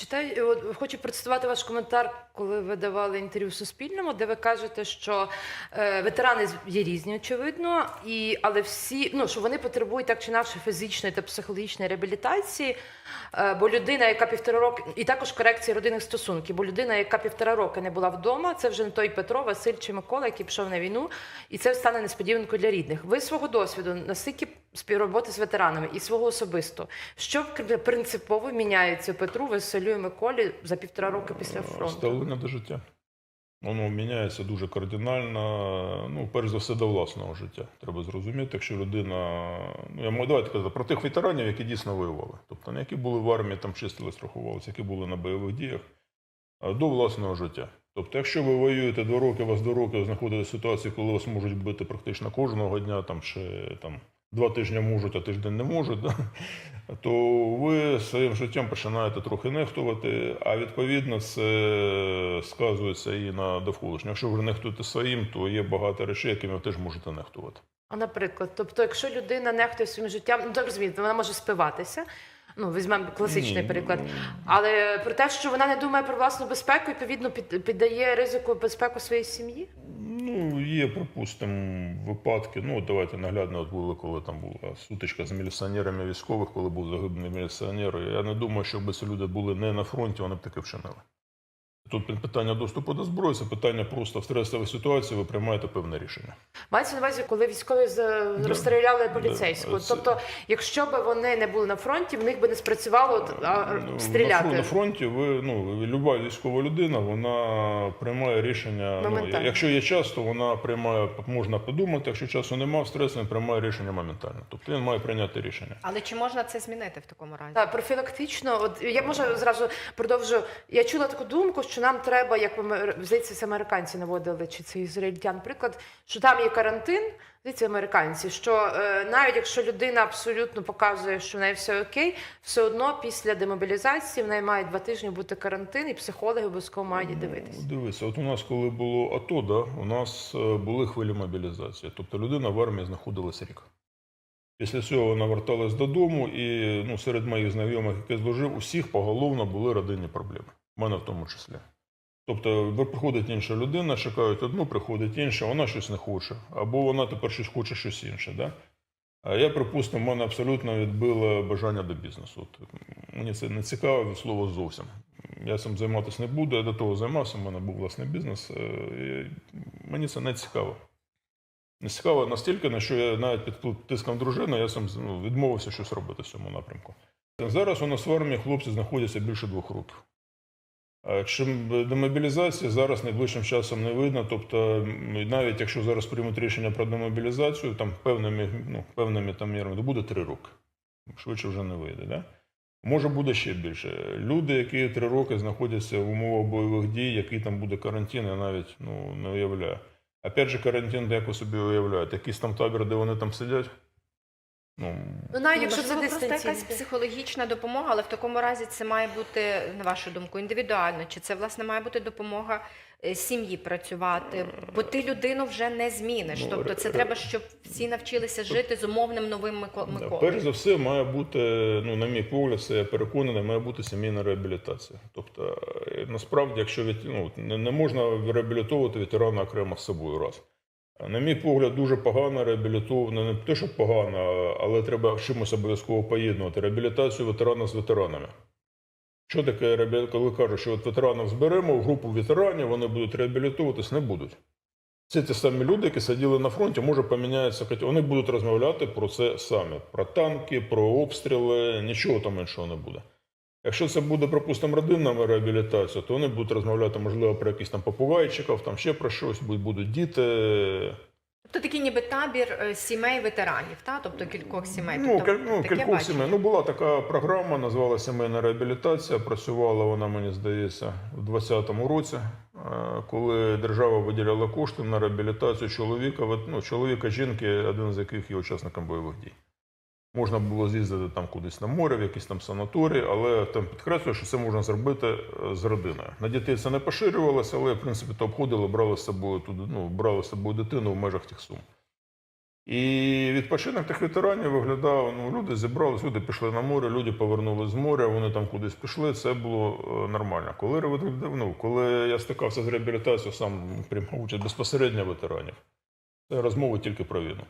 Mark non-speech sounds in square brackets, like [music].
Читаю, от, хочу процитувати ваш коментар, коли ви давали інтерв'ю Суспільному, де ви кажете, що е, ветерани є різні, очевидно, і, але всі, ну, що вони потребують так чи інакше фізичної та психологічної реабілітації, е, бо людина, яка півтора роки, і також корекції родинних стосунків, бо людина, яка півтора роки не була вдома, це вже не той Петро, Василь чи Микола, який пішов на війну, і це стане несподіванкою для рідних. Ви свого досвіду, наскільки співроботи з ветеранами і свого особисто, що принципово міняється Петру, Василю і Миколі за півтора роки після фронту? Ставлення до життя. Воно міняється дуже кардинально. Ну, перш за все, до власного життя. Треба зрозуміти, якщо людина. Ну, я можу давайте казати про тих ветеранів, які дійсно воювали. Тобто, не які були в армії, там чистили, страхувалися, які були на бойових діях, а до власного життя. Тобто, якщо ви воюєте два роки, вас два роки знаходитесь в ситуації, коли вас можуть бити практично кожного дня, там ще там, два тижні можуть, а тиждень не можуть, да? [laughs] то ви своїм життям починаєте трохи нехтувати, а відповідно це сказується і на довколишнє. Якщо ви нехтуєте своїм, то є багато речей, якими ви теж можете нехтувати. А наприклад, тобто, якщо людина нехтує своїм життям, ну так розумієте, вона може спиватися. Ну, візьмемо класичний Ні, приклад. Але про те, що вона не думає про власну безпеку, відповідно під, піддає ризику безпеку своєї сім'ї. Ну, є, припустимо, випадки. Ну, давайте наглядно от були, коли там була сутичка з міліціонерами військових, коли був загиблений міліціонер. Я не думаю, що якби ці люди були не на фронті, вони б таки вчинили. Тут питання доступу до зброї, це питання просто в стресовій ситуації ви приймаєте певне рішення. Мається на увазі, коли військові з- Да. розстріляли поліцейського. Да, Тобто, якщо б вони не були на фронті, в них би не спрацювало а, Ну, стріляти. На, фронті ви ну люба військова людина, вона приймає рішення. Ну, якщо є час, то вона приймає, можна подумати. Якщо часу немає, стресу він приймає рішення моментально. Тобто він має прийняти рішення. Але чи можна це змінити в такому разі? Так, профілактично, от я може зразу продовжу. Я чула таку думку, що нам треба, як здається, це американці наводили, чи це ізраїльтян приклад, що там є карантин, здається, американці, що е, навіть якщо людина абсолютно показує, що в неї все окей, все одно після демобілізації в неї має два тижні бути карантин, і психологи обов'язково мають дивитися. Ну, Дивися, от у нас, коли було АТО, да, у нас е, були хвилі мобілізації. Тобто людина в армії знаходилась рік. Після цього вона верталась додому, і ну, серед моїх знайомих, які зложив, усіх поголовно були родинні проблеми. У мене в тому числі. Тобто приходить інша людина, чекають одну, приходить інша, вона щось не хоче, або вона тепер щось хоче щось інше. Да? А я, припустимо, в мене абсолютно відбило бажання до бізнесу. От, мені це не цікаво від слова зовсім. Я цим займатися не буду, я до того займався, в мене був власний бізнес. е, і Мені це не цікаво. Не цікаво настільки, на що я навіть під тиском дружини я сам ну, відмовився щось робити в цьому напрямку. Зараз у нас в армії хлопці знаходяться більше двох років. А Чим демобілізації зараз найближчим часом не видно. Тобто, навіть якщо зараз приймуть рішення про демобілізацію, там певними, ну, певними там мірами, то буде три роки. Швидше вже не вийде. Да? Може буде ще більше. Люди, які три роки знаходяться в умовах бойових дій, який там буде карантин, я навіть ну, не уявляю. Опять же, карантин, як ви собі уявляєте, якийсь там табір, де вони там сидять. Ну, Ну навіть якщо це просто якась психологічна допомога, але в такому разі це має бути, на вашу думку, індивідуально. Чи це власне має бути допомога е, сім'ї працювати? Бо ти людину вже не зміниш. Ну, Тобто, це ре- треба, щоб всі навчилися жити з умовним новим Мико- Да, Миколою. Перш за все, має бути, ну, на мій погляд, це я переконаний, має бути сімейна реабілітація. Тобто, е, насправді, якщо від, ну, не, не можна реабілітовувати ветерана окремо з собою раз. На мій погляд, дуже погано реабілітовано, не те, що погано, але треба чимось обов'язково поєднувати реабілітацію ветерана з ветеранами. Що таке реабілітація? Коли кажуть, що от ветеранів зберемо в групу ветеранів, вони будуть реабілітовуватись, не будуть. Це ті самі люди, які сиділи на фронті, може поміняється. Вони будуть розмовляти про це самі: про танки, про обстріли, нічого там іншого не буде. Якщо це буде, припустимо, родинна реабілітація, то вони будуть розмовляти, можливо, про якісь там попугайчиків, там ще про щось, будуть- будуть діти. Тобто такий ніби табір е, сімей ветеранів, та? тобто кількох сімей. Ну, тобто, ну, кількох сімей. Ну, була така програма, називалася сімейна реабілітація. Працювала вона, мені здається, в 2020 році, е, коли держава виділяла кошти на реабілітацію чоловіка, ну, чоловіка, жінки, один з яких є учасником бойових дій. Можна було з'їздити там кудись на море, в якісь там санаторії, але там підкреслюю, що це можна зробити е, з родиною. На дітей це не поширювалося, але в принципі то обходили, брали з собою туди, ну, брали з собою дитину в межах тих сум. І відпочинок тих ветеранів виглядав, ну, люди зібрались, люди пішли на море, люди повернулись з моря, вони там кудись пішли, це було е, нормально. Коли, ну, коли я стикався з реабілітацією, сам приймав участь безпосередньо ветеранів, це розмови тільки про війну.